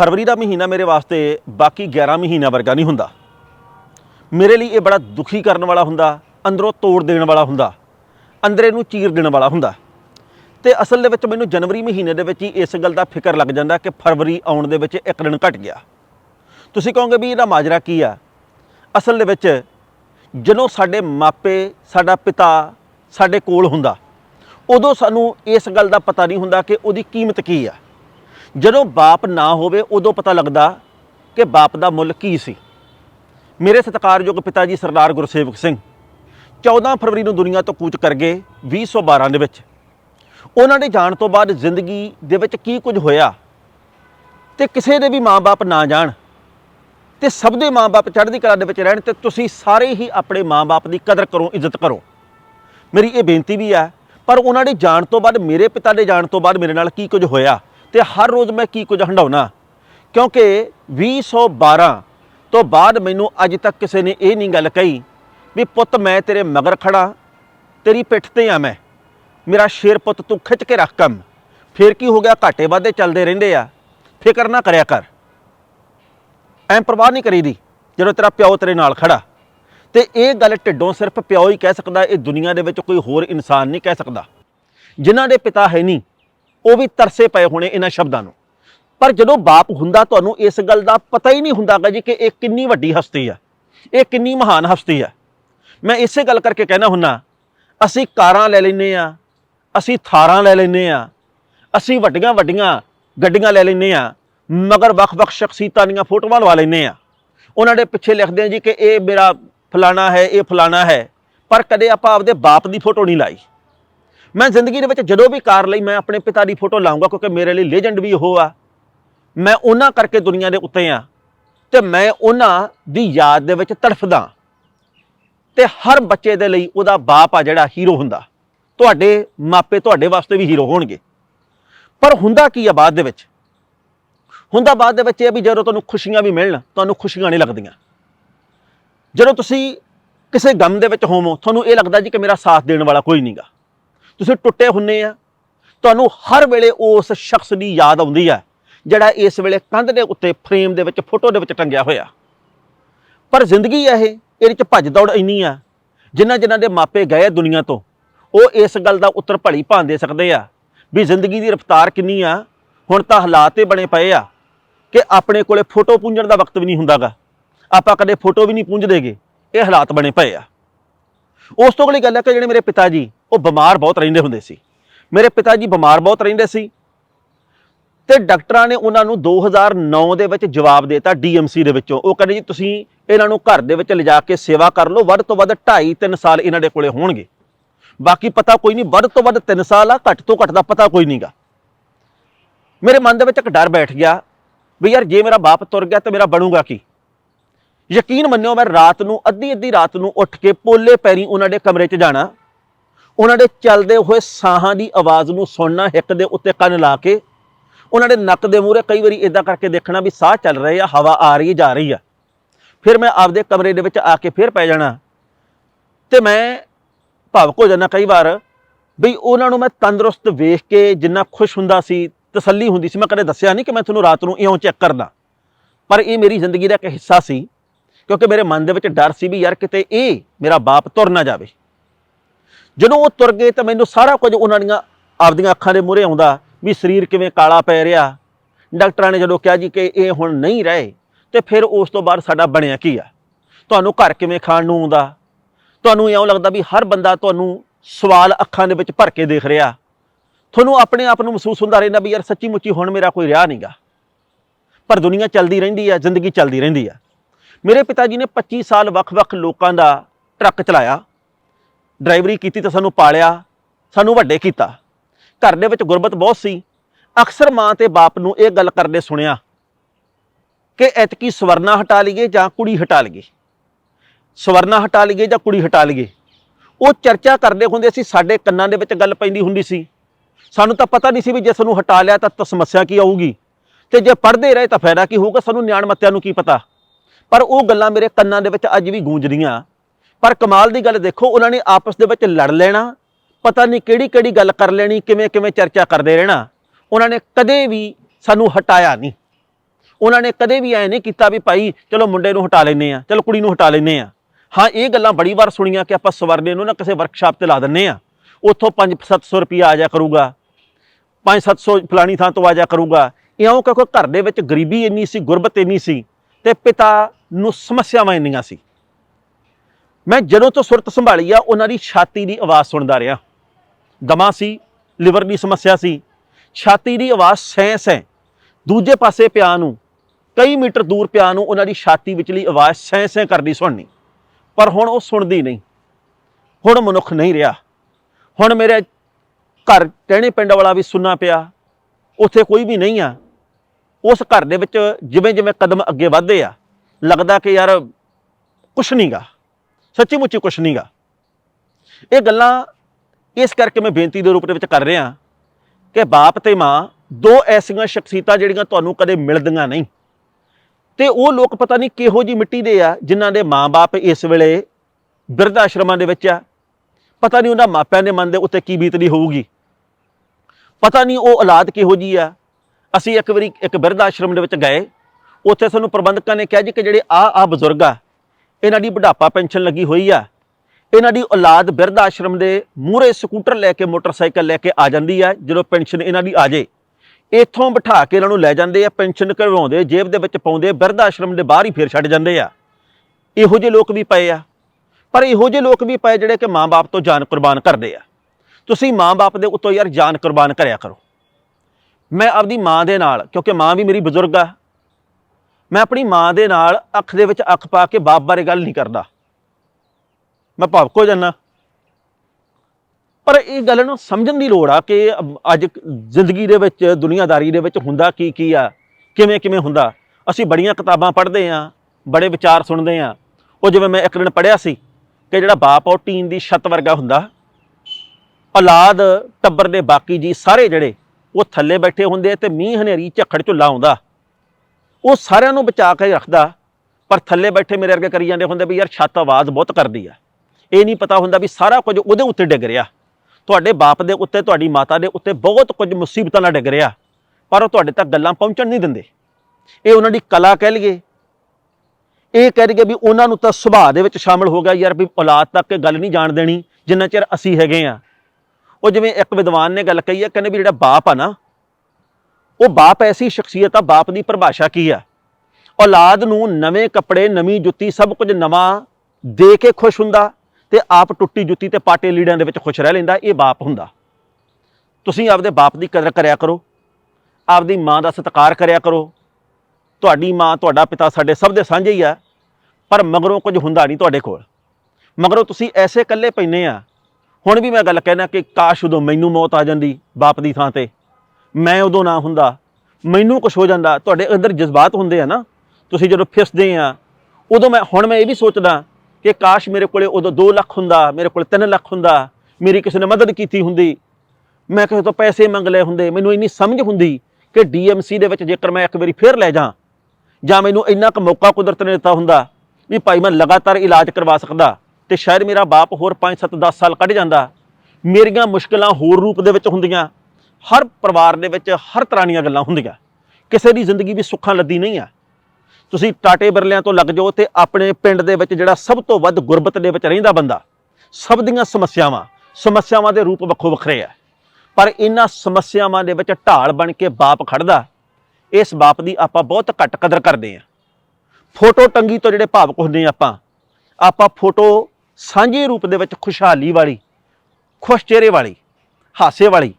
ਫਰਵਰੀ ਦਾ ਮਹੀਨਾ ਮੇਰੇ ਵਾਸਤੇ ਬਾਕੀ 11 ਮਹੀਨਿਆਂ ਵਰਗਾ ਨਹੀਂ ਹੁੰਦਾ। ਮੇਰੇ ਲਈ ਇਹ ਬੜਾ ਦੁਖੀ ਕਰਨ ਵਾਲਾ ਹੁੰਦਾ, ਅੰਦਰੋਂ ਤੋੜ ਦੇਣ ਵਾਲਾ ਹੁੰਦਾ ਅੰਦਰੇ ਨੂੰ ਚੀਰ ਦੇਣ ਵਾਲਾ ਹੁੰਦਾ। ਤੇ ਅਸਲ ਦੇ ਵਿੱਚ ਮੈਨੂੰ ਜਨਵਰੀ ਮਹੀਨੇ ਦੇ ਵਿੱਚ ਹੀ ਇਸ ਗੱਲ ਦਾ ਫਿਕਰ ਲੱਗ ਜਾਂਦਾ ਕਿ ਫਰਵਰੀ ਆਉਣ ਦੇ ਵਿੱਚ ਇੱਕ ਦਿਨ ਘਟ ਗਿਆ। ਤੁਸੀਂ ਕਹੋਗੇ ਵੀ ਇਹਦਾ ਮਾਜਰਾ ਕੀ ਆ? ਅਸਲ ਦੇ ਵਿੱਚ ਜਦੋਂ ਸਾਡੇ ਮਾਪੇ, ਸਾਡਾ ਪਿਤਾ ਸਾਡੇ ਕੋਲ ਹੁੰਦਾ, ਉਦੋਂ ਸਾਨੂੰ ਇਸ ਗੱਲ ਦਾ ਪਤਾ ਨਹੀਂ ਹੁੰਦਾ ਕਿ ਉਹਦੀ ਕੀਮਤ ਕੀ ਆ। ਜਦੋਂ ਬਾਪ ਨਾ ਹੋਵੇ ਉਦੋਂ ਪਤਾ ਲੱਗਦਾ ਕਿ ਬਾਪ ਦਾ ਮੁੱਲ ਕੀ ਸੀ। ਮੇਰੇ ਸਤਿਕਾਰਯੋਗ ਪਿਤਾ ਜੀ ਸਰਦਾਰ ਗੁਰਸੇਵਕ ਸਿੰਘ 14 ਫਰਵਰੀ ਨੂੰ ਦੁਨੀਆ ਤੋਂ ਕੂਚ ਕਰ ਗਏ 2012 ਦੇ ਵਿੱਚ। ਉਹਨਾਂ ਦੇ ਜਾਣ ਤੋਂ ਬਾਅਦ ਜ਼ਿੰਦਗੀ ਦੇ ਵਿੱਚ ਕੀ ਕੁਝ ਹੋਇਆ ਤੇ ਕਿਸੇ ਦੇ ਵੀ ਮਾਪੇ ਨਾ ਜਾਣ ਤੇ ਸਭ ਦੇ ਮਾਪੇ ਚੜ੍ਹਦੀ ਕਲਾ ਦੇ ਵਿੱਚ ਰਹਿਣ ਤੇ ਤੁਸੀਂ ਸਾਰੇ ਹੀ ਆਪਣੇ ਮਾਪੇ ਦੀ ਕਦਰ ਕਰੋ, ਇੱਜ਼ਤ ਕਰੋ। ਮੇਰੀ ਇਹ ਬੇਨਤੀ ਵੀ ਹੈ, ਪਰ ਉਹਨਾਂ ਦੇ ਜਾਣ ਤੋਂ ਬਾਅਦ, ਮੇਰੇ ਪਿਤਾ ਦੇ ਜਾਣ ਤੋਂ ਬਾਅਦ ਮੇਰੇ ਨਾਲ ਕੀ ਕੁਝ ਹੋਇਆ? ਤੇ ਹਰ ਰੋਜ਼ ਮੈਂ ਕੀ ਕੁਝ ਹੰਡਾਉਣਾ ਕਿਉਂਕਿ 2012 ਤੋਂ ਬਾਅਦ ਮੈਨੂੰ ਅੱਜ ਤੱਕ ਕਿਸੇ ਨੇ ਇਹ ਨਹੀਂ ਗੱਲ ਕਹੀ ਵੀ ਪੁੱਤ ਮੈਂ ਤੇਰੇ ਮਗਰ ਖੜਾ ਤੇਰੀ ਪਿੱਠ ਤੇ ਆ ਮੈਂ। ਮੇਰਾ ਸ਼ੇਰ ਪੁੱਤ ਤੂੰ ਖਿੱਚ ਕੇ ਰੱਖ ਕੰਮ। ਫੇਰ ਕੀ ਹੋ ਗਿਆ? ਘਾਟੇ ਵਾਧੇ ਚੱਲਦੇ ਰਹਿੰਦੇ ਆ। ਫਿਕਰ ਨਾ ਕਰਿਆ ਕਰ। ਐਂ ਪਰਵਾਹ ਨਹੀਂ ਕਰੀਦੀ ਜਦੋਂ ਤੇਰਾ ਪਿਓ ਤੇਰੇ ਨਾਲ ਖੜਾ ਤੇ ਇਹ ਗੱਲ ਢਿੱਡੋਂ ਸਿਰਫ ਪਿਓ ਹੀ ਕਹਿ ਸਕਦਾ, ਇਹ ਦੁਨੀਆ ਦੇ ਵਿੱਚ ਕੋਈ ਹੋਰ ਇਨਸਾਨ ਨਹੀਂ ਕਹਿ ਸਕਦਾ। ਜਿਨ੍ਹਾਂ ਦੇ ਪਿਤਾ ਹੈ ਨਹੀਂ ਉਹ ਵੀ ਤਰਸੇ ਪਏ ਹੋਣੇ ਇਹਨਾਂ ਸ਼ਬਦਾਂ ਨੂੰ। ਪਰ ਜਦੋਂ ਬਾਪ ਹੁੰਦਾ ਤੁਹਾਨੂੰ, ਇਸ ਗੱਲ ਦਾ ਪਤਾ ਹੀ ਨਹੀਂ ਹੁੰਦਾਗਾ ਜੀ ਕਿ ਇਹ ਕਿੰਨੀ ਵੱਡੀ ਹਸਤੀ ਆ, ਇਹ ਕਿੰਨੀ ਮਹਾਨ ਹਸਤੀ ਆ। ਮੈਂ ਇਸੇ ਗੱਲ ਕਰਕੇ ਕਹਿਣਾ ਹੁੰਨਾ, ਅਸੀਂ ਕਾਰਾਂ ਲੈ ਲੈਨੇ ਆ, ਅਸੀਂ ਥਾਰਾਂ ਲੈ ਲੈਨੇ ਆ, ਅਸੀਂ ਵੱਡੀਆਂ ਵੱਡੀਆਂ ਗੱਡੀਆਂ ਲੈ ਲੈਨੇ ਆ, ਮਗਰ ਵੱਖ-ਵੱਖ ਸ਼ਖਸੀਅਤਾਂ ਦੀਆਂ ਫੋਟੋਆਂ ਲਵਾ ਲੈਨੇ ਆ। ਉਹਨਾਂ ਦੇ ਪਿੱਛੇ ਲਿਖਦੇ ਆ ਜੀ ਕਿ ਇਹ ਮੇਰਾ ਫਲਾਣਾ ਹੈ, ਇਹ ਫਲਾਣਾ ਹੈ, ਪਰ ਕਦੇ ਆਪਾਂ ਆਪਦੇ ਬਾਪ ਦੀ ਫੋਟੋ ਨਹੀਂ ਲਾਈ। ਮੈਂ ਜ਼ਿੰਦਗੀ ਦੇ ਵਿੱਚ ਜਦੋਂ ਵੀ ਕਾਰ ਲਈ ਮੈਂ ਆਪਣੇ ਪਿਤਾ ਦੀ ਫੋਟੋ ਲਾਉਂਗਾ, ਕਿਉਂਕਿ ਮੇਰੇ ਲਈ ਲੈਜੈਂਡ ਵੀ ਉਹ ਆ, ਮੈਂ ਉਹਨਾਂ ਕਰਕੇ ਦੁਨੀਆ ਦੇ ਉੱਤੇ ਆ, ਤੇ ਮੈਂ ਉਹਨਾਂ ਦੀ ਯਾਦ ਦੇ ਵਿੱਚ ਤੜਫਦਾ। ਤੇ ਹਰ ਬੱਚੇ ਦੇ ਲਈ ਉਹਦਾ ਬਾਪ ਆ ਜਿਹੜਾ ਹੀਰੋ ਹੁੰਦਾ। ਤੁਹਾਡੇ ਮਾਪੇ ਤੁਹਾਡੇ ਵਾਸਤੇ ਵੀ ਹੀਰੋ ਹੋਣਗੇ। ਪਰ ਹੁੰਦਾ ਕੀ ਆ ਬਾਅਦ ਦੇ ਵਿੱਚ? ਹੁੰਦਾ ਬਾਅਦ ਦੇ ਵਿੱਚ ਇਹ ਵੀ ਜਦੋਂ ਤੁਹਾਨੂੰ ਖੁਸ਼ੀਆਂ ਵੀ ਮਿਲਣ, ਤੁਹਾਨੂੰ ਖੁਸ਼ੀਆਂ ਨਹੀਂ ਲੱਗਦੀਆਂ। ਜਦੋਂ ਤੁਸੀਂ ਕਿਸੇ ਗਮ ਦੇ ਵਿੱਚ ਹੋਵੋ, ਤੁਹਾਨੂੰ ਇਹ ਲੱਗਦਾ ਜੀ ਕਿ ਮੇਰਾ ਸਾਥ ਦੇਣ ਵਾਲਾ ਕੋਈ ਨਹੀਂਗਾ ਤੁਸੀਂ ਟੁੱਟੇ ਹੁੰਨੇ ਆ। ਤੁਹਾਨੂੰ ਹਰ ਵੇਲੇ ਉਸ ਸ਼ਖਸ ਦੀ ਯਾਦ ਆਉਂਦੀ ਆ, ਜਿਹੜਾ ਇਸ ਵੇਲੇ ਕੰਧ ਦੇ ਉੱਤੇ, ਫਰੇਮ ਦੇ ਵਿੱਚ, ਫੋਟੋ ਦੇ ਵਿੱਚ ਟੰਗਿਆ ਹੋਇਆ। ਪਰ ਜ਼ਿੰਦਗੀ ਆ ਇਹ, ਇਹਦੇ ਚ ਭੱਜ ਦੌੜ ਇੰਨੀ ਆ ਜਿਨ੍ਹਾਂ ਜਿਨ੍ਹਾਂ ਦੇ ਮਾਪੇ ਗਏ ਦੁਨੀਆ ਤੋਂ, ਉਹ ਇਸ ਗੱਲ ਦਾ ਉੱਤਰ ਭਲੀ ਭਾਂ ਦੇ ਸਕਦੇ ਆ, ਵੀ ਜ਼ਿੰਦਗੀ ਦੀ ਰਫ਼ਤਾਰ ਕਿੰਨੀ ਆ। ਹੁਣ ਤਾਂ ਹਾਲਾਤ ਇਹ ਬਣੇ ਪਏ ਆ, ਕਿ ਆਪਣੇ ਕੋਲੇ ਫੋਟੋ ਪੁੰਝਣ ਦਾ ਵਕਤ ਵੀ ਨਹੀਂ ਹੁੰਦਾਗਾ। ਆਪਾਂ ਕਦੇ ਫੋਟੋ ਵੀ ਨਹੀਂ ਪੁੰਝਦੇਗੇ, ਇਹ ਹਾਲਾਤ ਬਣੇ ਪਏ ਆ। ਉਸ ਤੋਂ ਅਗਲੀ ਗੱਲ ਹੈ ਕਿ ਜਿਹੜੇ ਮੇਰੇ ਪਿਤਾ ਜੀ ਉਹ ਬਿਮਾਰ ਬਹੁਤ ਰਹਿੰਦੇ ਹੁੰਦੇ ਸੀ। ਮੇਰੇ ਪਿਤਾ ਜੀ ਬਿਮਾਰ ਬਹੁਤ ਰਹਿੰਦੇ ਸੀ ਤੇ ਡਾਕਟਰਾਂ ਨੇ ਉਹਨਾਂ ਨੂੰ 2009 ਦੇ ਵਿੱਚ ਜਵਾਬ ਦੇਤਾ ਡੀਐਮਸੀ ਦੇ ਵਿੱਚੋਂ। ਉਹ ਕਹਿੰਦੇ ਜੀ, ਤੁਸੀਂ ਇਹਨਾਂ ਨੂੰ ਘਰ ਦੇ ਵਿੱਚ ਲਿਜਾ ਕੇ ਸੇਵਾ ਕਰ ਲਓ, ਵੱਧ ਤੋਂ ਵੱਧ 2.5 3 ਸਾਲ ਇਹਨਾਂ ਦੇ ਕੋਲੇ ਹੋਣਗੇ। ਬਾਕੀ ਪਤਾ ਕੋਈ ਨਹੀਂ, ਵੱਧ ਤੋਂ ਵੱਧ 3 ਸਾਲ ਆ, ਘੱਟ ਤੋਂ ਘੱਟ ਦਾ ਪਤਾ ਕੋਈ ਨਹੀਂਗਾ ਮੇਰੇ ਮਨ ਦੇ ਵਿੱਚ ਇੱਕ ਡਰ ਬੈਠ ਗਿਆ ਵੀ ਯਾਰ ਜੇ ਮੇਰਾ ਬਾਪ ਤੁਰ ਗਿਆ ਤਾਂ ਮੇਰਾ ਬਣੂਗਾ ਕੀ? ਯਕੀਨ ਮੰਨਿਓ, ਮੈਂ ਰਾਤ ਨੂੰ ਅੱਧੀ ਅੱਧੀ ਰਾਤ ਨੂੰ ਉੱਠ ਕੇ ਪੋਲੇ ਪੈਰੀ ਉਹਨਾਂ ਦੇ ਕਮਰੇ 'ਚ ਜਾਣਾ। ਉਹਨਾਂ ਦੇ ਚੱਲਦੇ ਹੋਏ ਸਾਹਾਂ ਦੀ ਆਵਾਜ਼ ਨੂੰ ਸੁਣਨਾ, ਹਿੱਕ ਦੇ ਉੱਤੇ ਕੰਨ ਲਾ ਕੇ, ਉਹਨਾਂ ਦੇ ਨੱਕ ਦੇ ਮੂਹਰੇ ਕਈ ਵਾਰੀ ਇਦਾਂ ਕਰਕੇ ਦੇਖਣਾ ਵੀ ਸਾਹ ਚੱਲ ਰਹੇ ਆ, ਹਵਾ ਆ ਰਹੀ, ਜਾ ਰਹੀ ਆ। ਫਿਰ ਮੈਂ ਆਪਦੇ ਕਮਰੇ ਦੇ ਵਿੱਚ ਆ ਕੇ ਫਿਰ ਪੈ ਜਾਣਾ। ਤੇ ਮੈਂ ਭਾਵਕ ਹੋ ਜਾਣਾ ਕਈ ਵਾਰ ਵੀ ਉਹਨਾਂ ਨੂੰ ਮੈਂ ਤੰਦਰੁਸਤ ਵੇਖ ਕੇ ਜਿੰਨਾ ਖੁਸ਼ ਹੁੰਦਾ ਸੀ, ਤਸੱਲੀ ਹੁੰਦੀ ਸੀ, ਮੈਂ ਕਦੇ ਦੱਸਿਆ ਨਹੀਂ ਕਿ ਮੈਂ ਤੁਹਾਨੂੰ ਰਾਤ ਨੂੰ ਇਉਂ ਚੈੱਕ ਕਰਦਾ। ਪਰ ਇਹ ਮੇਰੀ ਜ਼ਿੰਦਗੀ ਦਾ ਇੱਕ ਹਿੱਸਾ ਸੀ, ਕਿਉਂਕਿ ਮੇਰੇ ਮਨ ਦੇ ਵਿੱਚ ਡਰ ਸੀ ਵੀ ਯਾਰ ਕਿਤੇ ਇਹ ਮੇਰਾ ਬਾਪ ਤੁਰ ਨਾ ਜਾਵੇ। ਜਦੋਂ ਉਹ ਤੁਰ ਗਏ ਤਾਂ ਮੈਨੂੰ ਸਾਰਾ ਕੁਝ ਉਹਨਾਂ ਦੀਆਂ, ਆਪਦੀਆਂ ਅੱਖਾਂ ਦੇ ਮੂਹਰੇ ਆਉਂਦਾ ਵੀ ਸਰੀਰ ਕਿਵੇਂ ਕਾਲਾ ਪੈ ਰਿਹਾ। ਡਾਕਟਰਾਂ ਨੇ ਜਦੋਂ ਕਿਹਾ ਜੀ ਕਿ ਇਹ ਹੁਣ ਨਹੀਂ ਰਹੇ, ਤੇ ਫਿਰ ਉਸ ਤੋਂ ਬਾਅਦ ਸਾਡਾ ਬਣਿਆ ਕੀ ਆ? ਤੁਹਾਨੂੰ ਘਰ ਕਿਵੇਂ ਖਾਣ ਨੂੰ ਆਉਂਦਾ? ਤੁਹਾਨੂੰ ਇਉਂ ਲੱਗਦਾ ਵੀ ਹਰ ਬੰਦਾ ਤੁਹਾਨੂੰ ਸਵਾਲ ਅੱਖਾਂ ਦੇ ਵਿੱਚ ਭਰ ਕੇ ਦੇਖ ਰਿਹਾ। ਤੁਹਾਨੂੰ ਆਪਣੇ ਆਪ ਨੂੰ ਮਹਿਸੂਸ ਹੁੰਦਾ ਰਹਿੰਦਾ ਵੀ ਯਾਰ ਸੱਚੀ ਮੁੱਚੀ ਹੁਣ ਮੇਰਾ ਕੋਈ ਰਿਹਾ ਨਹੀਂਗਾ। ਪਰ ਦੁਨੀਆ ਚੱਲਦੀ ਰਹਿੰਦੀ ਆ, ਜ਼ਿੰਦਗੀ ਚੱਲਦੀ ਰਹਿੰਦੀ ਆ। ਮੇਰੇ ਪਿਤਾ ਜੀ ਨੇ 25 ਸਾਲ ਵੱਖ-ਵੱਖ ਲੋਕਾਂ ਦਾ ਟਰੱਕ ਚਲਾਇਆ। ਡਰਾਈਵਰੀ ਕੀਤੀ ਤਾਂ ਸਾਨੂੰ ਪਾਲਿਆ, ਸਾਨੂੰ ਵੱਡੇ ਕੀਤਾ। ਘਰ ਦੇ ਵਿੱਚ ਗੁਰਬਤ ਬਹੁਤ ਸੀ। ਅਕਸਰ ਮਾਂ ਤੇ ਬਾਪ ਨੂੰ ਇਹ ਗੱਲ ਕਰਦੇ ਸੁਣਿਆ ਕਿ ਐਤਕੀ ਸਵਰਨਾ ਹਟਾ ਲਈਏ ਜਾਂ ਕੁੜੀ ਹਟਾ ਲਈਏ? ਸਵਰਨਾ ਹਟਾ ਲਈਏ ਜਾਂ ਕੁੜੀ ਹਟਾ ਲਈਏ? ਉਹ ਚਰਚਾ ਕਰਦੇ ਹੁੰਦੇ ਸੀ, ਸਾਡੇ ਕੰਨਾਂ ਦੇ ਵਿੱਚ ਗੱਲ ਪੈਂਦੀ ਹੁੰਦੀ ਸੀ। ਸਾਨੂੰ ਤਾਂ ਪਤਾ ਨਹੀਂ ਸੀ ਵੀ ਜੇ ਸਾਨੂੰ ਹਟਾ ਲਿਆ ਤਾਂ ਸਮੱਸਿਆ ਕੀ ਆਊਗੀ? ਤੇ ਜੇ ਪੜ੍ਹਦੇ ਰਹੇ ਤਾਂ ਫਾਇਦਾ ਕੀ ਹੋਊਗਾ? ਸਾਨੂੰ ਨਿਆਣ ਮੱਤਿਆਂ ਨੂੰ ਕੀ ਪਤਾ? ਪਰ ਉਹ ਗੱਲਾਂ ਮੇਰੇ ਕੰਨਾਂ ਦੇ ਵਿੱਚ ਅੱਜ ਵੀ ਗੂੰਜਦੀਆਂ। ਪਰ ਕਮਾਲ ਦੀ ਗੱਲ ਦੇਖੋ, ਉਹਨਾਂ ਨੇ ਆਪਸ ਦੇ ਵਿੱਚ ਲੜ ਲੈਣਾ, ਪਤਾ ਨਹੀਂ ਕਿਹੜੀ ਕਿਹੜੀ ਗੱਲ ਕਰ ਲੈਣੀ, ਕਿਵੇਂ ਕਿਵੇਂ ਚਰਚਾ ਕਰਦੇ ਰਹਿਣਾ। ਉਹਨਾਂ ਨੇ ਕਦੇ ਵੀ ਸਾਨੂੰ ਹਟਾਇਆ ਨਹੀਂ। ਉਹਨਾਂ ਨੇ ਕਦੇ ਵੀ ਐ ਨਹੀਂ ਕੀਤਾ ਵੀ ਭਾਈ, ਚਲੋ ਮੁੰਡੇ ਨੂੰ ਹਟਾ ਲੈਨੇ ਆ ਚਲੋ ਕੁੜੀ ਨੂੰ ਹਟਾ ਲੈਨੇ ਆ ਹਾਂ, ਇਹ ਗੱਲਾਂ ਬੜੀ ਵਾਰ ਸੁਣੀਆਂ ਕਿ ਆਪਾਂ ਸਵਰਨੇ ਨੂੰ ਨਾ ਕਿਸੇ ਵਰਕਸ਼ਾਪ ਤੇ ਲਾ ਦਿੰਨੇ ਆ ਉੱਥੋਂ 5-700 ਰੁਪਇਆ ਆ ਜਾ ਕਰੂਗਾ। 5-700 ਫਲਾਣੀ ਥਾਂ ਤੋਂ ਆ ਜਾ ਕਰੂਗਾ। ਇਉਂ ਕਿਉਂਕਿ ਘਰ ਦੇ ਵਿੱਚ ਗਰੀਬੀ ਇੰਨੀ ਸੀ, ਗੁਰਬਤ ਇੰਨੀ ਸੀ ਤੇ ਪਿਤਾ ਨੂੰ ਸਮੱਸਿਆਵਾਂ ਇੰਨੀਆਂ ਸੀ। ਮੈਂ ਜਦੋਂ ਤੋਂ ਸੁਰਤ ਸੰਭਾਲੀ ਆ, ਉਹਨਾਂ ਦੀ ਛਾਤੀ ਦੀ ਆਵਾਜ਼ ਸੁਣਦਾ ਰਿਹਾ। ਦਮਾ ਸੀ, ਲਿਵਰ ਦੀ ਸਮੱਸਿਆ ਸੀ। ਛਾਤੀ ਦੀ ਆਵਾਜ਼ ਸੈਂ ਸੈਂ। ਦੂਜੇ ਪਾਸੇ ਪਿਆ ਨੂੰ, ਕਈ ਮੀਟਰ ਦੂਰ ਪਿਆ ਨੂੰ ਉਹਨਾਂ ਦੀ ਛਾਤੀ ਵਿਚਲੀ ਆਵਾਜ਼ ਸੈਂ ਸੈਂ ਕਰਦੀ ਸੁਣਨੀ। ਪਰ ਹੁਣ ਉਹ ਸੁਣਦੀ ਨਹੀਂ। ਹੁਣ ਮਨੁੱਖ ਨਹੀਂ ਰਿਹਾ। ਹੁਣ ਮੇਰੇ ਘਰ ਟਹਿਣੇ ਪਿੰਡ ਵਾਲਾ ਵੀ ਸੁਣਨਾ ਪਿਆ। ਉੱਥੇ ਕੋਈ ਵੀ ਨਹੀਂ ਆ। ਉਸ ਘਰ ਦੇ ਵਿੱਚ ਜਿਵੇਂ ਜਿਵੇਂ ਕਦਮ ਅੱਗੇ ਵਧਦੇ ਆ, ਲੱਗਦਾ ਕਿ ਯਾਰ ਕੁਛ ਨਹੀਂਗਾ ਸੱਚੀ ਮੁੱਚੀ ਕੁਛ ਨਹੀਂਗਾ। ਇਹ ਗੱਲਾਂ ਇਸ ਕਰਕੇ ਮੈਂ ਬੇਨਤੀ ਦੇ ਰੂਪ ਦੇ ਵਿੱਚ ਕਰ ਰਿਹਾ ਕਿ ਬਾਪ ਤੇ ਮਾਂ ਦੋ ਐਸੀਆਂ ਸ਼ਖਸੀਅਤਾਂ ਜਿਹੜੀਆਂ ਤੁਹਾਨੂੰ ਕਦੇ ਮਿਲਦੀਆਂ ਨਹੀਂ। ਤੇ ਉਹ ਲੋਕ ਪਤਾ ਨਹੀਂ ਕਿਹੋ ਜੀ ਮਿੱਟੀ ਦੇ ਆ, ਜਿਨ੍ਹਾਂ ਦੇ ਮਾਂ-ਬਾਪ ਇਸ ਵੇਲੇ ਬਿਰਧ ਆਸ਼ਰਮਾਂ ਦੇ ਵਿੱਚ ਆ। ਪਤਾ ਨਹੀਂ ਉਹਨਾਂ ਮਾਪਿਆਂ ਦੇ ਮਨ ਦੇ ਉੱਤੇ ਕੀ ਬੀਤਦੀ ਹੋਊਗੀ। ਪਤਾ ਨਹੀਂ ਉਹ ਔਲਾਦ ਕਿਹੋ ਜੀ ਆ। ਅਸੀਂ ਇੱਕ ਵਾਰੀ ਇੱਕ ਬਿਰਧ ਆਸ਼ਰਮ ਦੇ ਵਿੱਚ ਗਏ। ਉੱਥੇ ਸਾਨੂੰ ਪ੍ਰਬੰਧਕਾਂ ਨੇ ਕਿਹਾ ਜੀ ਕਿ ਜਿਹੜੇ ਆ ਆ ਬਜ਼ੁਰਗ ਆ ਇਹਨਾਂ ਦੀ ਬੁਢਾਪਾ ਪੈਨਸ਼ਨ ਲੱਗੀ ਹੋਈ ਆ। ਇਹਨਾਂ ਦੀ ਔਲਾਦ ਬਿਰਧ ਆਸ਼ਰਮ ਦੇ ਮੂਹਰੇ ਸਕੂਟਰ ਲੈ ਕੇ ਮੋਟਰਸਾਈਕਲ ਲੈ ਕੇ ਆ ਜਾਂਦੀ ਆ, ਜਦੋਂ ਪੈਨਸ਼ਨ ਇਹਨਾਂ ਦੀ ਆ ਜੇ। ਇੱਥੋਂ ਬਿਠਾ ਕੇ ਇਹਨਾਂ ਨੂੰ ਲੈ ਜਾਂਦੇ ਆ, ਪੈਨਸ਼ਨ ਕਰਵਾਉਂਦੇ ਜੇਬ ਦੇ ਵਿੱਚ ਪਾਉਂਦੇ, ਬਿਰਧ ਆਸ਼ਰਮ ਦੇ ਬਾਹਰ ਹੀ ਫੇਰ ਛੱਡ ਜਾਂਦੇ ਆ। ਇਹੋ ਜਿਹੇ ਲੋਕ ਵੀ ਪਏ ਆ। ਪਰ ਇਹੋ ਜਿਹੇ ਲੋਕ ਵੀ ਪਏ ਜਿਹੜੇ ਕਿ ਮਾਂ-ਬਾਪ ਤੋਂ ਜਾਨ ਕੁਰਬਾਨ ਕਰਦੇ ਆ। ਤੁਸੀਂ ਮਾਂ-ਬਾਪ ਦੇ ਉੱਤੋਂ ਯਾਰ ਜਾਨ ਕੁਰਬਾਨ ਕਰਿਆ ਕਰੋ। ਮੈਂ ਆਪਦੀ ਮਾਂ ਦੇ ਨਾਲ, ਕਿਉਂਕਿ ਮਾਂ ਵੀ ਮੇਰੀ ਬਜ਼ੁਰਗ ਆ ਮੈਂ ਆਪਣੀ ਮਾਂ ਦੇ ਨਾਲ ਅੱਖ ਦੇ ਵਿੱਚ ਅੱਖ ਪਾ ਕੇ ਬਾਪ ਬਾਰੇ ਗੱਲ ਨਹੀਂ ਕਰਦਾ। ਮੈਂ ਭਾਵਕ ਹੋ ਜਾਂਦਾ। ਪਰ ਇਹ ਗੱਲ ਨੂੰ ਸਮਝਣ ਦੀ ਲੋੜ ਆ ਕਿ ਅੱਜ ਜ਼ਿੰਦਗੀ ਦੇ ਵਿੱਚ, ਦੁਨੀਆਦਾਰੀ ਦੇ ਵਿੱਚ ਹੁੰਦਾ ਕੀ ਕੀ ਆ, ਕਿਵੇਂ ਕਿਵੇਂ ਹੁੰਦਾ। ਅਸੀਂ ਬੜੀਆਂ ਕਿਤਾਬਾਂ ਪੜ੍ਹਦੇ ਆ, ਬੜੇ ਵਿਚਾਰ ਸੁਣਦੇ ਆ। ਉਹ ਜਿਵੇਂ ਮੈਂ ਇੱਕ ਦਿਨ ਪੜ੍ਹਿਆ ਸੀ ਕਿ ਜਿਹੜਾ ਬਾਪ ਆ ਉਹ ਟੀਨ ਦੀ ਛੱਤ ਵਰਗਾ ਹੁੰਦਾ। ਔਲਾਦ ਟੱਬਰ ਦੇ ਬਾਕੀ ਜੀ ਸਾਰੇ ਜਿਹੜੇ, ਉਹ ਥੱਲੇ ਬੈਠੇ ਹੁੰਦੇ ਆ ਤੇ ਮੀਂਹ ਹਨੇਰੀ ਝੱਖੜ ਝੁੱਲਾ ਆਉਂਦਾ। ਉਹ ਸਾਰਿਆਂ ਨੂੰ ਬਚਾ ਕੇ ਰੱਖਦਾ, ਪਰ ਥੱਲੇ ਬੈਠੇ ਮੇਰੇ ਵਰਗੇ ਕਰੀ ਜਾਂਦੇ ਹੁੰਦੇ ਵੀ ਯਾਰ ਛੱਤ ਆਵਾਜ਼ ਬਹੁਤ ਕਰਦੀ ਆ। ਇਹ ਨਹੀਂ ਪਤਾ ਹੁੰਦਾ ਵੀ ਸਾਰਾ ਕੁਝ ਉਹਦੇ ਉੱਤੇ ਡਿੱਗ ਰਿਹਾ। ਤੁਹਾਡੇ ਬਾਪ ਦੇ ਉੱਤੇ, ਤੁਹਾਡੀ ਮਾਤਾ ਦੇ ਉੱਤੇ ਬਹੁਤ ਕੁਝ ਮੁਸੀਬਤਾਂ ਨਾਲ ਡਿੱਗ ਰਿਹਾ, ਪਰ ਉਹ ਤੁਹਾਡੇ ਤੱਕ ਗੱਲਾਂ ਪਹੁੰਚਣ ਨਹੀਂ ਦਿੰਦੇ। ਇਹ ਉਹਨਾਂ ਦੀ ਕਲਾ ਕਹਿ ਲਈਏ। ਇਹ ਕਹਿ ਲਈਏ ਵੀ ਉਹਨਾਂ ਨੂੰ ਤਾਂ ਸੁਭਾਅ ਦੇ ਵਿੱਚ ਸ਼ਾਮਲ ਹੋ ਗਿਆ ਯਾਰ ਵੀ ਔਲਾਦ ਤੱਕ ਇਹ ਗੱਲ ਨਹੀਂ ਜਾਣ ਦੇਣੀ, ਜਿੰਨਾ ਚਿਰ ਅਸੀਂ ਹੈਗੇ ਆ। ਉਹ ਜਿਵੇਂ ਇੱਕ ਵਿਦਵਾਨ ਨੇ ਗੱਲ ਕਹੀ ਹੈ ਕਹਿੰਦੇ ਵੀ ਜਿਹੜਾ ਬਾਪ ਆ ਨਾ ਉਹ ਬਾਪ ਐਸੀ ਸ਼ਖਸੀਅਤ ਆ, ਬਾਪ ਦੀ ਪਰਿਭਾਸ਼ਾ ਕੀ ਆ? ਔਲਾਦ ਨੂੰ ਨਵੇਂ ਕੱਪੜੇ, ਨਵੀਂ ਜੁੱਤੀ ਸਭ ਕੁਝ ਨਵਾਂ ਦੇ ਕੇ ਖੁਸ਼ ਹੁੰਦਾ ਤੇ ਆਪ ਟੁੱਟੀ ਜੁੱਤੀ ਤੇ ਪਾਟੇ ਲੀੜਾਂ ਦੇ ਵਿੱਚ ਖੁਸ਼ ਰਹਿ ਲੈਂਦਾ, ਇਹ ਬਾਪ ਹੁੰਦਾ। ਤੁਸੀਂ ਆਪਦੇ ਬਾਪ ਦੀ ਕਦਰ ਕਰਿਆ ਕਰੋ, ਆਪਦੀ ਮਾਂ ਦਾ ਸਤਿਕਾਰ ਕਰਿਆ ਕਰੋ। ਤੁਹਾਡੀ ਮਾਂ, ਤੁਹਾਡਾ ਪਿਤਾ ਸਾਡੇ ਸਭ ਦੇ ਸਾਂਝੇ ਹੀ ਆ, ਪਰ ਮਗਰੋਂ ਕੁਝ ਹੁੰਦਾ ਨਹੀਂ ਤੁਹਾਡੇ ਕੋਲ। ਮਗਰੋਂ ਤੁਸੀਂ ਐਸੇ ਇਕੱਲੇ ਪੈਨੇ ਆ। ਹੁਣ ਵੀ ਮੈਂ ਗੱਲ ਕਹਿਣਾ ਕਿ ਕਾਸ਼ ਉਦੋਂ ਮੈਨੂੰ ਮੌਤ ਆ ਜਾਂਦੀ ਬਾਪ ਦੀ ਥਾਂ ਤੇ। ਮੈਂ ਉਦੋਂ ਨਾ ਹੁੰਦਾ। ਮੈਨੂੰ ਕੁਝ ਹੋ ਜਾਂਦਾ। ਤੁਹਾਡੇ ਅੰਦਰ ਜਜ਼ਬਾਤ ਹੁੰਦੇ ਆ ਨਾ। ਤੁਸੀਂ ਜਦੋਂ ਫਿਸਦੇ ਆ, ਉਦੋਂ ਮੈਂ ਹੁਣ ਮੈਂ ਇਹ ਵੀ ਸੋਚਦਾ ਕਿ ਕਾਸ਼ ਮੇਰੇ ਕੋਲੇ ਉਦੋਂ 2 ਲੱਖ ਹੁੰਦਾ, ਮੇਰੇ ਕੋਲ 3 ਲੱਖ ਹੁੰਦਾ, ਮੇਰੀ ਕਿਸੇ ਨੇ ਮਦਦ ਕੀਤੀ ਹੁੰਦੀ। ਮੈਂ ਕਿਸੇ ਤੋਂ ਪੈਸੇ ਮੰਗ ਲਏ ਹੁੰਦੇ। ਮੈਨੂੰ ਇੰਨੀ ਸਮਝ ਹੁੰਦੀ ਕਿ ਡੀਐਮਸੀ ਦੇ ਵਿੱਚ ਜੇਕਰ ਮੈਂ ਇੱਕ ਵਾਰੀ ਫੇਰ ਲੈ ਜਾ ਜਾਂ ਮੈਨੂੰ ਇੰਨਾ ਕੁ ਮੌਕਾ ਕੁਦਰਤ ਨੇ ਦਿੱਤਾ ਹੁੰਦਾ ਵੀ ਭਾਈ ਮੈਂ ਲਗਾਤਾਰ ਇਲਾਜ ਕਰਵਾ ਸਕਦਾ ਤੇ ਸ਼ਾਇਦ ਮੇਰਾ ਬਾਪ ਹੋਰ 5 7 10 ਸਾਲ ਕੱਢ ਜਾਂਦਾ। ਮੇਰੀਆਂ ਮੁਸ਼ਕਲਾਂ ਹੋਰ ਰੂਪ ਦੇ ਵਿੱਚ ਹੁੰਦੀਆਂ। ਹਰ ਪਰਿਵਾਰ ਦੇ ਵਿੱਚ ਹਰ ਤਰ੍ਹਾਂ ਦੀਆਂ ਗੱਲਾਂ ਹੁੰਦੀਆਂ। ਕਿਸੇ ਦੀ ਜ਼ਿੰਦਗੀ ਵੀ ਸੁੱਖਾਂ ਲੱਦੀ ਨਹੀਂ ਆ। ਤੁਸੀਂ ਟਾਟੇ ਬਿਰਲਿਆਂ ਤੋਂ ਲੱਗ ਜਾਓ ਤੇ ਆਪਣੇ ਪਿੰਡ ਦੇ ਵਿੱਚ ਜਿਹੜਾ ਸਭ ਤੋਂ ਵੱਧ ਗੁਰਬਤ ਦੇ ਵਿੱਚ ਰਹਿੰਦਾ ਬੰਦਾ, ਸਭ ਦੀਆਂ ਸਮੱਸਿਆਵਾਂ ਸਮੱਸਿਆਵਾਂ ਦੇ ਰੂਪ ਵੱਖੋ ਵੱਖਰੇ ਆ। ਪਰ ਇਹਨਾਂ ਸਮੱਸਿਆਵਾਂ ਦੇ ਵਿੱਚ ਢਾਲ ਬਣ ਕੇ ਬਾਪ ਖੜਦਾ, ਇਸ ਬਾਪ ਦੀ ਆਪਾਂ ਬਹੁਤ ਘੱਟ ਕਦਰ ਕਰਦੇ ਆ। ਫੋਟੋ ਟੰਗੀ ਤੋਂ ਜਿਹੜੇ ਭਾਵਕ ਹੁੰਦੇ ਆ ਆਪਾਂ ਆਪਾਂ ਫੋਟੋ ਸਾਂਝੇ ਰੂਪ ਦੇ ਵਿੱਚ ਖੁਸ਼ਹਾਲੀ ਵਾਲੀ, ਖੁਸ਼ ਚਿਹਰੇ ਵਾਲੀ, ਹਾਸੇ ਵਾਲੀ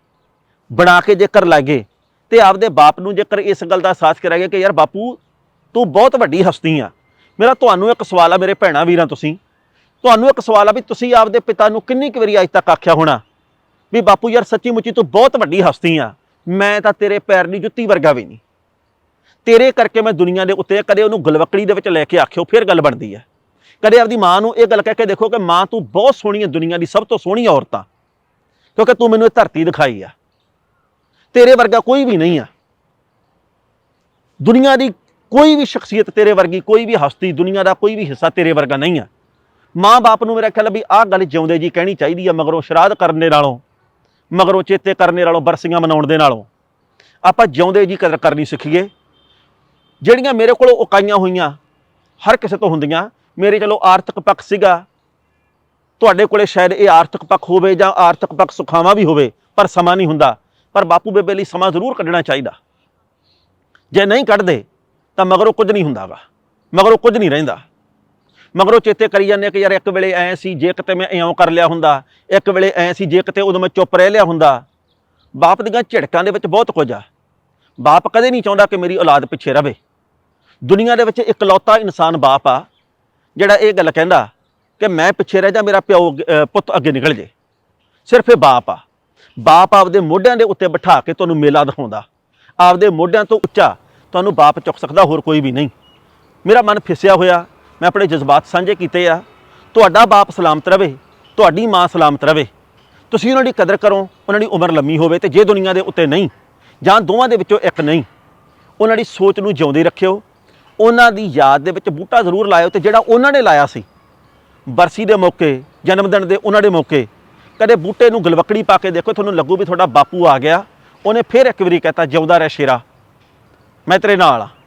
ਬਣਾ ਕੇ ਜੇਕਰ ਲਾਗੇ ਤੇ ਆਪਦੇ ਬਾਪ ਨੂੰ ਜੇਕਰ ਇਸ ਗੱਲ ਦਾ ਅਹਿਸਾਸ ਕਰਾਂਗੇ ਕਿ ਯਾਰ ਬਾਪੂ, ਤੂੰ ਬਹੁਤ ਵੱਡੀ ਹਸਤੀ ਆ। ਮੇਰਾ ਤੁਹਾਨੂੰ ਇੱਕ ਸਵਾਲ ਆ ਮੇਰੇ ਭੈਣਾ ਵੀਰਾਂ ਤੁਸੀਂ। ਤੁਹਾਨੂੰ ਇੱਕ ਸਵਾਲ ਆ ਵੀ ਤੁਸੀਂ ਆਪਦੇ ਪਿਤਾ ਨੂੰ ਕਿੰਨੀ ਕੁ ਵਾਰੀ ਅੱਜ ਤੱਕ ਆਖਿਆ ਹੋਣਾ ਵੀ ਬਾਪੂ ਯਾਰ ਸੱਚੀ ਮੁੱਚੀ ਤੂੰ ਬਹੁਤ ਵੱਡੀ ਹਸਤੀ ਆ। ਮੈਂ ਤਾਂ ਤੇਰੇ ਪੈਰ ਦੀ ਜੁੱਤੀ ਵਰਗਾ ਵੀ ਨਹੀਂ। ਤੇਰੇ ਕਰਕੇ ਮੈਂ ਦੁਨੀਆ ਦੇ ਉੱਤੇ ਕਦੇ ਉਹਨੂੰ ਗਲਵਕੜੀ ਦੇ ਵਿੱਚ ਲੈ ਕੇ ਆਖਿਓ, ਫਿਰ ਗੱਲ ਬਣਦੀ ਹੈ ਕਦੇ ਆਪਦੀ ਮਾਂ ਨੂੰ ਇਹ ਗੱਲ ਕਹਿ ਕੇ ਦੇਖੋ ਕਿ ਮਾਂ ਤੂੰ ਬਹੁਤ ਸੋਹਣੀ ਹੈ ਦੁਨੀਆ ਦੀ ਸਭ ਤੋਂ ਸੋਹਣੀ ਔਰਤ ਆ। ਕਿਉਂਕਿ ਤੂੰ ਮੈਨੂੰ ਇਹ ਧਰਤੀ ਦਿਖਾਈ ਆ। ਤੇਰੇ ਵਰਗਾ ਕੋਈ ਵੀ ਨਹੀਂ ਆ। ਦੁਨੀਆ ਦੀ ਕੋਈ ਵੀ ਸ਼ਖਸੀਅਤ ਤੇਰੇ ਵਰਗੀ, ਕੋਈ ਵੀ ਹਸਤੀ, ਦੁਨੀਆ ਦਾ ਕੋਈ ਵੀ ਹਿੱਸਾ ਤੇਰੇ ਵਰਗਾ ਨਹੀਂ ਆ। ਮਾਂ-ਬਾਪ ਨੂੰ ਮੇਰਾ ਖਿਆਲ ਵੀ ਆਹ ਗੱਲ ਜਿਉਂਦੇ ਜੀ ਕਹਿਣੀ ਚਾਹੀਦੀ ਆ, ਮਗਰੋਂ ਸ਼ਰਾਧ ਕਰਨ ਦੇ ਨਾਲੋਂ, ਮਗਰੋਂ ਚੇਤੇ ਕਰਨ ਦੇ ਨਾਲੋਂ, ਬਰਸੀਆਂ ਮਨਾਉਣ ਦੇ ਨਾਲੋਂ। ਆਪਾਂ ਜਿਉਂਦੇ ਜੀ ਕਦਰ ਕਰਨੀ ਸਿੱਖੀਏ। ਜਿਹੜੀਆਂ ਮੇਰੇ ਕੋਲ ਉਕਾਈਆਂ ਹੋਈਆਂ, ਹਰ ਕਿਸੇ ਤੋਂ ਹੁੰਦੀਆਂ, ਮੇਰੇ ਚਲੋ ਆਰਥਿਕ ਪੱਖ ਸੀਗਾ। ਤੁਹਾਡੇ ਕੋਲੇ ਸ਼ਾਇਦ ਇਹ ਆਰਥਿਕ ਪੱਖ ਹੋਵੇ ਜਾਂ ਆਰਥਿਕ ਪੱਖ ਸੁਖਾਵਾਂ ਵੀ ਹੋਵੇ, ਪਰ ਸਮਾਂ ਨਹੀਂ ਹੁੰਦਾ। ਪਰ ਬਾਪੂ ਬੇਬੇ ਲਈ ਸਮਾਂ ਜ਼ਰੂਰ ਕੱਢਣਾ ਚਾਹੀਦਾ। ਜੇ ਨਹੀਂ ਕੱਢਦੇ, ਤਾਂ ਮਗਰੋਂ ਕੁਝ ਨਹੀਂ ਹੁੰਦਾਗਾ। ਮਗਰੋਂ ਕੁਝ ਨਹੀਂ ਰਹਿੰਦਾ। ਮਗਰੋਂ ਚੇਤੇ ਕਰੀ ਜਾਂਦੇ ਕਿ ਯਾਰ ਇੱਕ ਵੇਲੇ ਐ ਸੀ, ਜੇ ਕਿਤੇ ਮੈਂ ਇਉਂ ਕਰ ਲਿਆ ਹੁੰਦਾ, ਇੱਕ ਵੇਲੇ ਐ ਸੀ, ਜੇ ਕਿਤੇ ਉਦੋਂ ਮੈਂ ਚੁੱਪ ਰਹਿ ਲਿਆ ਹੁੰਦਾ। ਬਾਪ ਦੀਆਂ ਝਿੜਕਾਂ ਦੇ ਵਿੱਚ ਬਹੁਤ ਕੁਝ ਆ। ਬਾਪ ਕਦੇ ਨਹੀਂ ਚਾਹੁੰਦਾ ਕਿ ਮੇਰੀ ਔਲਾਦ ਪਿੱਛੇ ਰਵੇ। ਦੁਨੀਆ ਦੇ ਵਿੱਚ ਇਕਲੌਤਾ ਇਨਸਾਨ ਬਾਪ ਆ, ਜਿਹੜਾ ਇਹ ਗੱਲ ਕਹਿੰਦਾ ਕਿ ਮੈਂ ਪਿੱਛੇ ਰਹਿ ਜਾ, ਮੇਰਾ ਪਿਓ ਪੁੱਤ ਅੱਗੇ ਨਿਕਲ ਜੇ। ਸਿਰਫ ਇਹ ਬਾਪ ਆ। ਬਾਪ ਆਪਦੇ ਮੋਢਿਆਂ ਦੇ ਉੱਤੇ ਬਿਠਾ ਕੇ ਤੁਹਾਨੂੰ ਮੇਲਾ ਦਿਖਾਉਂਦਾ। ਆਪਦੇ ਮੋਢਿਆਂ ਤੋਂ ਉੱਚਾ ਤੁਹਾਨੂੰ ਬਾਪ ਚੁੱਕ ਸਕਦਾ, ਹੋਰ ਕੋਈ ਵੀ ਨਹੀਂ। ਮੇਰਾ ਮਨ ਫਿਸਿਆ ਹੋਇਆ, ਮੈਂ ਆਪਣੇ ਜਜ਼ਬਾਤ ਸਾਂਝੇ ਕੀਤੇ ਆ। ਤੁਹਾਡਾ ਬਾਪ ਸਲਾਮਤ ਰਵੇ, ਤੁਹਾਡੀ ਮਾਂ ਸਲਾਮਤ ਰਵੇ। ਤੁਸੀਂ ਉਹਨਾਂ ਦੀ ਕਦਰ ਕਰੋ, ਉਹਨਾਂ ਦੀ ਉਮਰ ਲੰਮੀ ਹੋਵੇ ਤੇ ਜੇ ਦੁਨੀਆ ਦੇ ਉੱਤੇ ਨਹੀਂ, ਜਾਂ ਦੋਵਾਂ ਦੇ ਵਿੱਚੋਂ ਇੱਕ ਨਹੀਂ, ਉਹਨਾਂ ਦੀ ਸੋਚ ਨੂੰ ਜਿਉਂਦੇ ਰੱਖਿਓ। ਉਹਨਾਂ ਦੀ ਯਾਦ ਦੇ ਵਿੱਚ ਬੂਟਾ ਜ਼ਰੂਰ ਲਾਇਓ ਤੇ ਜਿਹੜਾ ਉਹਨਾਂ ਨੇ ਲਾਇਆ ਸੀ। ਬਰਸੀ ਦੇ ਮੌਕੇ ਜਨਮ ਦਿਨ ਦੇ ਉਹਨਾਂ ਦੇ ਮੌਕੇ ਕਦੇ ਬੂਟੇ ਨੂੰ ਗਲਵਕੜੀ ਪਾ ਕੇ ਦੇਖੋ, ਤੁਹਾਨੂੰ ਲੱਗੂ ਵੀ ਤੁਹਾਡਾ ਬਾਪੂ ਆ ਗਿਆ। ਉਹਨੇ ਫਿਰ ਇੱਕ ਵਾਰੀ ਕਹਤਾ, ਜਿਉਂਦਾ ਰਹਿ ਸ਼ੇਰਾ। ਮੈਂ ਤੇਰੇ ਨਾਲ ਆ।